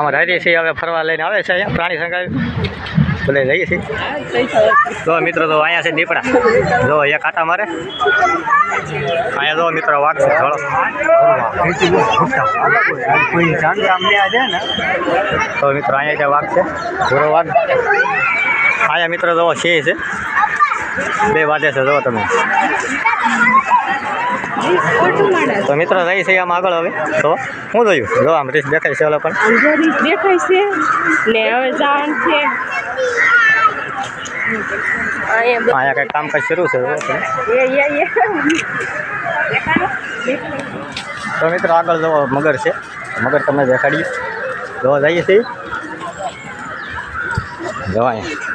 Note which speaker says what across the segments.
Speaker 1: આમાં રહીએ છીએ, હવે ફરવા લઈને આવે છે અહીંયા, પ્રાણી સંગ્રહાલય ભલે જઈએ છીએ. જો મિત્રો તો અહીંયા છે દીપડા. જો અહીંયા કાંટા મારે. અહીંયા જો મિત્રો, વાઘ છે તો મિત્રો, અહીંયા ત્યાં વાઘ છે ઘોડો વાઘ. અહીંયા મિત્રો, જો છે બે વાદે છે, જો તમે. તો મિત્રો રહી છે આમ આગળ હવે. તો હું જોયું? જો આમ રીસ દેખાય છે ઓલો પણ.
Speaker 2: દેખાય છે. ને હવે જવાનું છે. અહીંયા
Speaker 1: કંઈક કામકાજ શરૂ છે તો મિત્રો આગળ જો મગર છે. મગર તમને દેખાડીએ. જોવા જઈએ છીએ. જવાય અહીંયા.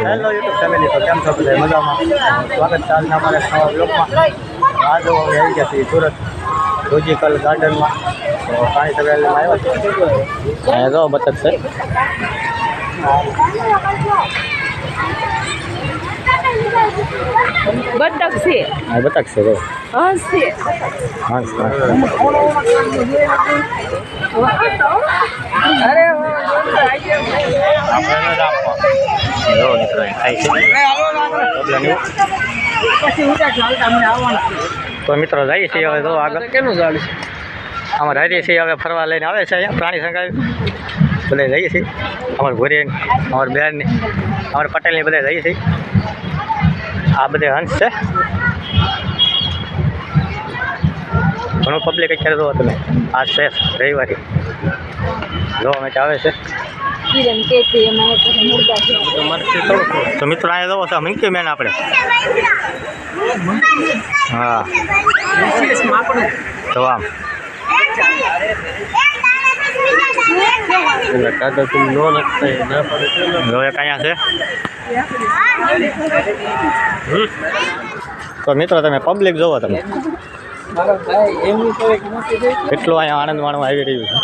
Speaker 1: હેલો યુટ્યુબ ફેમિલી તો કેમ છો બધા? મજામાં? સ્વાગત છે આજના અમારા નવા બ્લોગમાં આ જો અમે આવી ગયા છીએ સુરત મ્યુઝિકલ ગાર્ડનમાં તો પાણી સગડામાં આવ્યા છે? અહીંયા જો બતક છે.
Speaker 2: બતક છે.
Speaker 1: આ બતક છે જો.
Speaker 2: હંસ છે.
Speaker 1: હંસ હંસ.
Speaker 2: અરે
Speaker 1: જો છે તો મિત્રો જઈએ છીએ હવે તો આગળ.
Speaker 3: કેનું ઝાડ છે
Speaker 1: આમાં રહીએ છીએ હવે ફરવા લઈને આવે છે અહીંયા પ્રાણી સંગ્રહાલય બધે જઈએ છીએ. અમારા ભૂરી અમારા બેનની, અમારા પટેલની બધે જઈએ છીએ. આ બધે હંસ છે. ઘણું પબ્લિક અત્યારે જોવો તમે. આ છે રવિવારે. જોવા અમે આવે છે.
Speaker 2: કિરણ કે છે એમાં મુર્ગા છે.
Speaker 1: તો મિત્રો અહીંયા જોવો છો મિંકી મેન આપણે. હા. તો આમ.
Speaker 3: કાકા તું નો લખતા પડે. છે.
Speaker 1: તો મિત્રો તમે પબ્લિક જોવો તમે.
Speaker 3: મારા ભાઈ એમની તો એક મોટી છે
Speaker 1: કેટલું અહીંયા આનંદ માણવા આવી રહ્યું છે.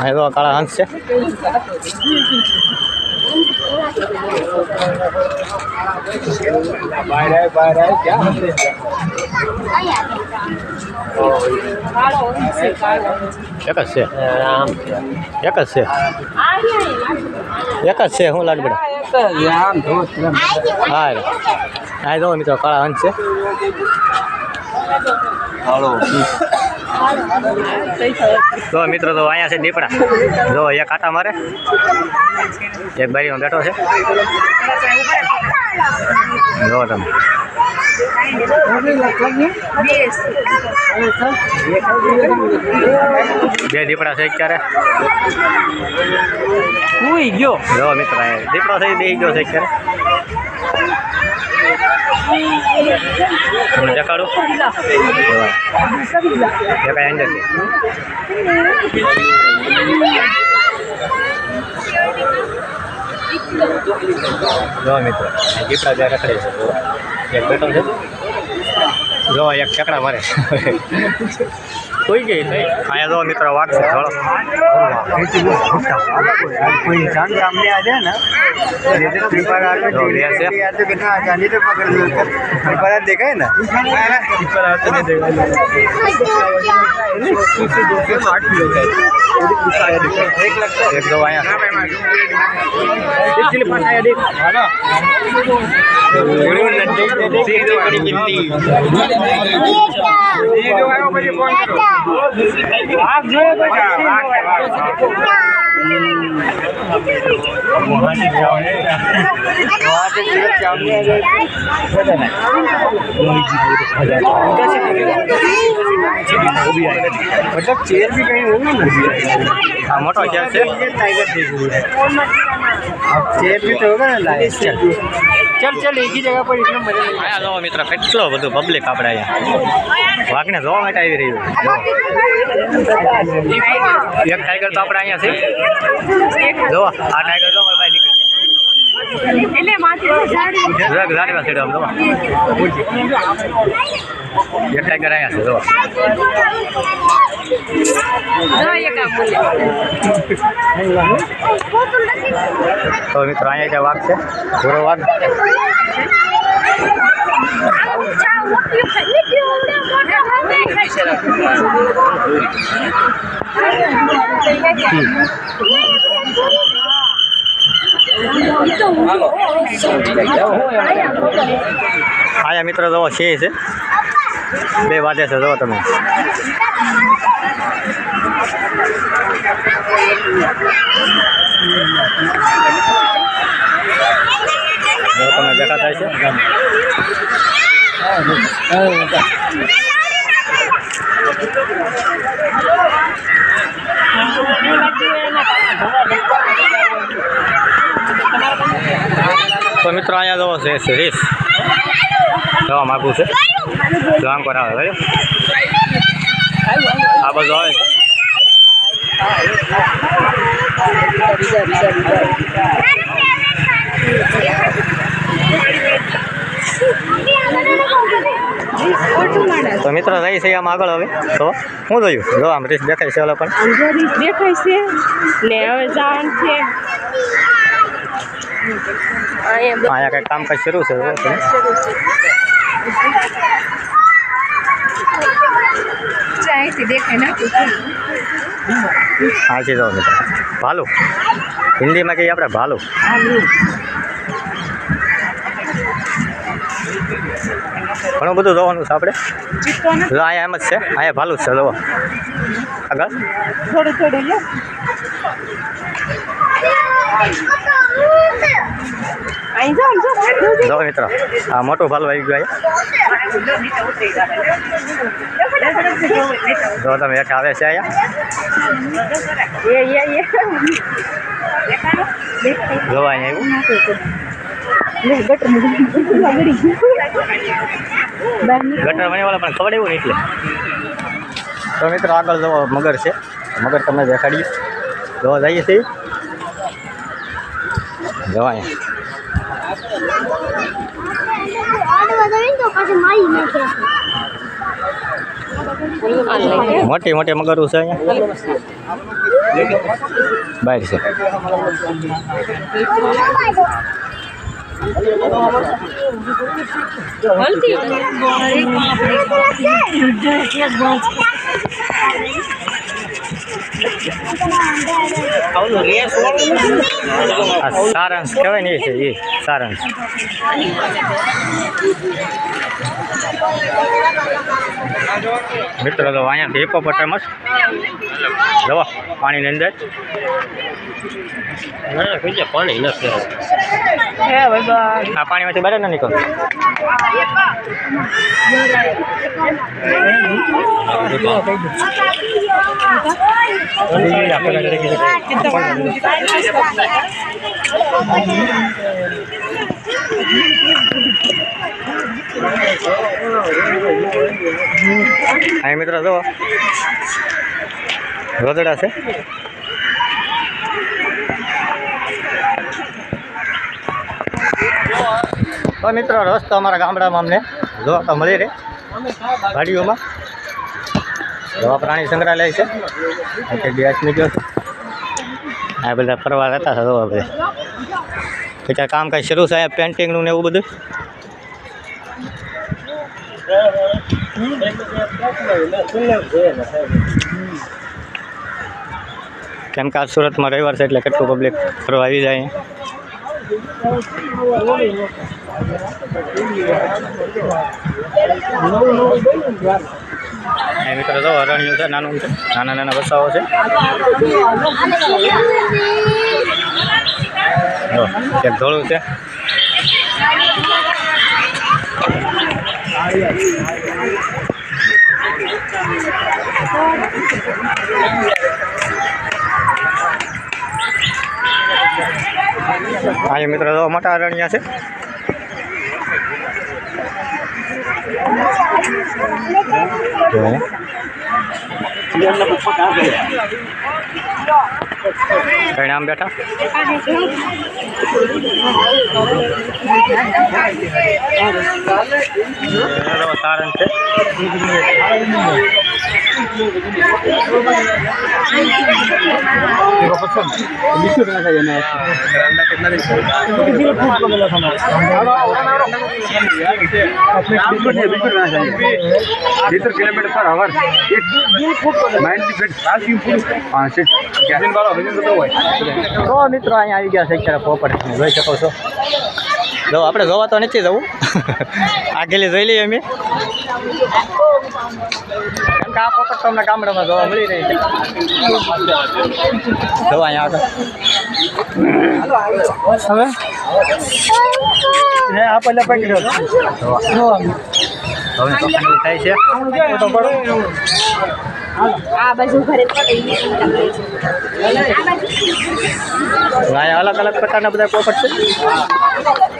Speaker 1: અહીં તો કાળા હંસ છે. એક જ છે. એક જ છે. એક જ છે હું લાડબડા
Speaker 3: આમ
Speaker 1: હા અહીં જો મિત્રો કાળા હંસ છે. તો મિત્રો તો અહીંયા છે દીપડા જો એક કાંટા મારે. એક બારીમાં બેઠો છે. જો તમે. બે દીપડા છે અત્યારે.
Speaker 3: ઉઈ ગયો.
Speaker 1: જો મિત્ર દીપડો થઈ બેસી ગયો છે અત્યારે. તમને દેખાડું? જો. દેખાય અંદર જો મિત્રો દીપડા ત્યાં રખડે છે એક બેટર છે. જો એક ચકડા મારે. કોઈ ગઈ નહીં અહીંયા જો મિત્રો વાઘ છે થોડો
Speaker 3: કોઈ જાણ સામે આ જાય ને પેપર આગે
Speaker 1: જો બે છે
Speaker 3: તો કે ના જાની તો É, às vezes, cara. આ દેખાય ને પેપર આ તો નહીં દેખાય એક લગતા
Speaker 1: એક જો અહીંયા
Speaker 3: मतलब चेयर भी कहीं होगा ना
Speaker 1: આ મોટો છે છે
Speaker 3: टाइगर देख अब चेयर भी तो होगा ना लाइट चल चल चल एक ही जगह पर इतना मजा नहीं
Speaker 1: અહીંયા જોવો મિત્રો કેટલો બધું પબ્લિક આપણે અહીંયા વાઘને જોવા માટે આવી રહ્યું एक टाइगर તો આપણે અહીંયા છે જો આ ટાઈગર તો ભાઈ નીકળે
Speaker 2: એટલે માથે ઝાડી
Speaker 1: ઝાડી માં ચડો જો એક ટાઈગર અહીંયા છે
Speaker 2: જો
Speaker 1: તો મિત્રો અહીંયા જે વાઘ છે પૂરો વાઘ આયા મિત્રો જવો છે છે. બે વાગે છે જવો તમે. તમે દેખાતા છે તો મિત્રો અહીંયા જવો છે સિરીઝ જવા માગું છે. જો આમ કરાવે ભાઈ આ બધું આવે. છે મિત્રો રહી છે આમ આગળ હવે. તો હું જોયું? જો આમ રીસ દેખાય છે ઓલા પણ.
Speaker 2: અંજરી દેખાય છે. ને હવે જવાનું છે. અહીંયા
Speaker 1: અહીંયા કંઈક કામકાજ શરૂ છે જો તમે.
Speaker 2: અહીંથી દેખાય નાખું
Speaker 1: અહીંથી જો મિત્રો. ભાલુ. હિન્દીમાં કહીએ આપણે ભાલુ. ઘણું બધું જોવાનું છે આપણે. જો અહીંયા એમ જ છે. અહીંયા ભાલુ જ છે જોવો આગળ.
Speaker 2: થોડું.
Speaker 1: જો મિત્રો. આ મોટું ભાલુ આવી ગયું અહીંયા. જો તમે હેઠા આવે છે અહીંયા.
Speaker 2: એ
Speaker 1: અહીંયા આવ્યું.
Speaker 2: ગટર મૂકી. ગળી ગયું. બહાર નીકળ.
Speaker 1: ગટર બનીવાળા પણ ખબર એવું નહીં એટલે તો મિત્રો આગળ જો મગર છે મગર તમને દેખાડીએ જોવા જઈએ છીએ જોવા અહીંયા મોટી મોટી મગરો છે અહીંયા બહાર છે આ સારાંશ કહેવાય ને એ છે એ સારાંશ. મિત્રો તો અહીંયાથી હિપોપોટેમસ જવો પાણીની અંદર. પાણી નથી આ પાણીમાંથી બહાર ના નીકળો. અહીં મિત્રો જો રોદડા છે. તો મિત્રો, રસ્તો અમારા ગામડામાં અમને જોવા તો મળી રહે. ગાડીઓમાં. જોવા પ્રાણી સંગ્રહાલય છે. નીકળ્યો છે. આ બધા ફરવા રહેતા હતા જોવા બધા એટલે કામ કાંઈ શરૂ થાય પેન્ટિંગનું ને એવું બધું. કેમ કે આ સુરતમાં રવિવાર છે એટલે કેટલું પબ્લિક ફરવા આવી જાય. અહીં મિત્રો અરણ્યું છે, નાનું છે, નાના નાના બસાઓ છે. એક ધોળું છે. અહીંયા મિત્રો જો મોટા અરણ્યા છે જો આમ બેઠા? સારણ છે.
Speaker 3: મીટર કિલોમીટર પર અવર નાઇન્ટી ફીટ
Speaker 1: તો મિત્રો અહીંયા આવી ગયા છે અત્યારે પોપટ જોઈ શકો છો જો આપણે જોવા તો નથી જવું આગેલી જોઈ લઈએ અમે કેમ કે આ પોપટ તમને ગામડામાં જોવા મળી રહી છે. જો અહીંયા આગળ. હવે? ને આ પહેલા પકડ્યો હવે પકડી થાય છે. તો પડો.
Speaker 2: આ બાજુ ઘરે
Speaker 1: અલગ અલગ પ્રકારના બધા પોપટ છે.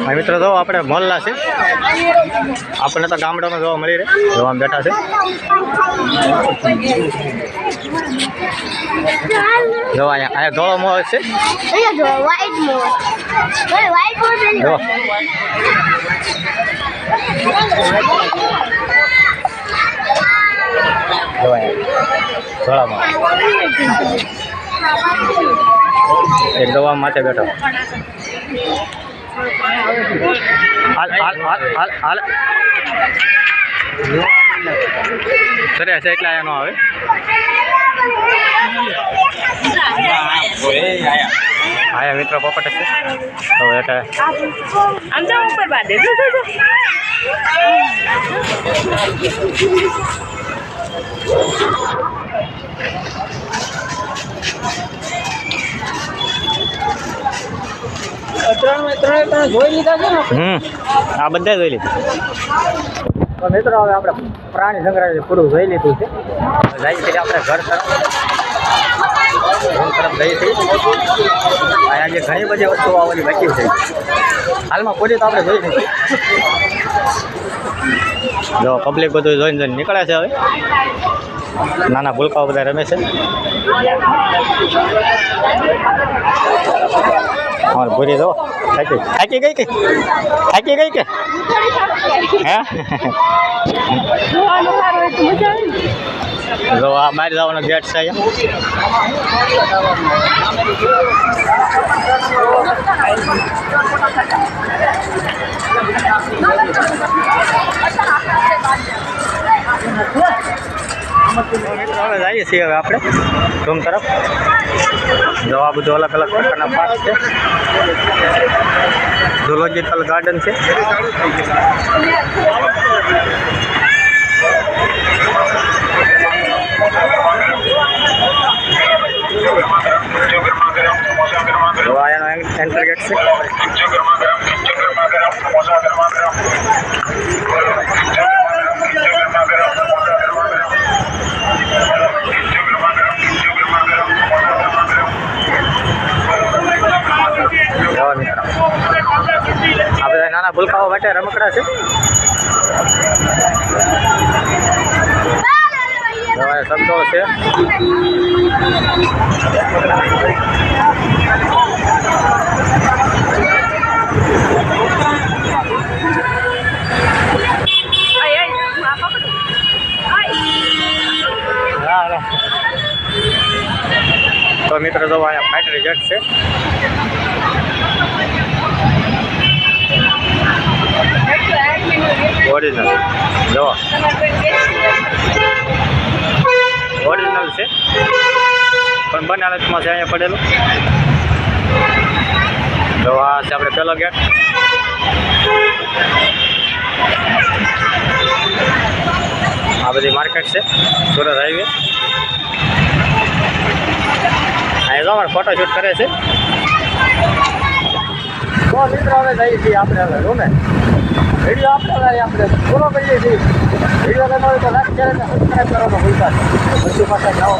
Speaker 1: હા, મિત્રો, જો આપણે મોલ્લા છે. આપણને તો ગામડામાં જોવા મળી રહે, જોવા બેઠા છે. જો, અહીંયા અહીંયા ધોળો મોહ છે.
Speaker 2: જો. મોર. વ્હાઈટ મોર
Speaker 1: જો જો અહીંયા ધોળા મોહ એક દવા માટે બેઠો હાલ હાલ હાલ હાલ હાલ સરે છે એટલે આયા નો આવે આયા મિત્ર પોપટ છે તો એટલે
Speaker 2: આમ તો ઉપર બાંધે જો જો જો
Speaker 1: હમ. આ બધા જોઈ લીધું. તો મિત્રો હવે આપણે પ્રાણી સંગ્રહાલય પૂરું જોઈ લીધું છે. જાય છે આપણે ઘર તરફ. તરફ જઈએ છીએ અહીંયા જે ઘણી બધી વસ્તુઓ આવવાની બાકી છે. હાલમાં પૂરી તો આપણે જોઈ નથી જો પબ્લિક બધું જોઈને જોઈને નીકળે છે હવે. નાના ભૂલકાઓ બધા રમે છે. અમારે ભૂરી દો. થાકી થાકી ગઈ કે? થાકી ગઈ કે? હે? જો, આ બહાર જવાનો ગેટ છે અહીંયા. હવે જઈએ છીએ હવે આપણે રૂમ તરફ જો આ બધું અલગ અલગ પ્રકારના પાર્ક છે ઝુલોજિકલ ગાર્ડન છે જો આ એનો એન્ટર ગેટ છે જો મિત્રો આ બધા માટે રમકડા છે. જો છે. તો મિત્રો જો અહીંયા ફાઇટર રિઝલ્ટ છે ઓરિજિનલ જો ઓરિજિનલ છે પણ બંને હાલતમાં છે, અહીંયા પડેલું. તો આ છે આપણે પહેલો ગેટ. આ બધી માર્કેટ છે, સુરત હાઈવે. અહીંયા જો અમારે ફોટો શૂટ કરે છે. તો મિત્રો હવે જઈએ છીએ આપણે હવે રૂમે વીડિયો આપણે આપણે પૂરો કરીએ છીએ. વીડિયો ગમ્યો તો લાઈક શેર અને જાઓ.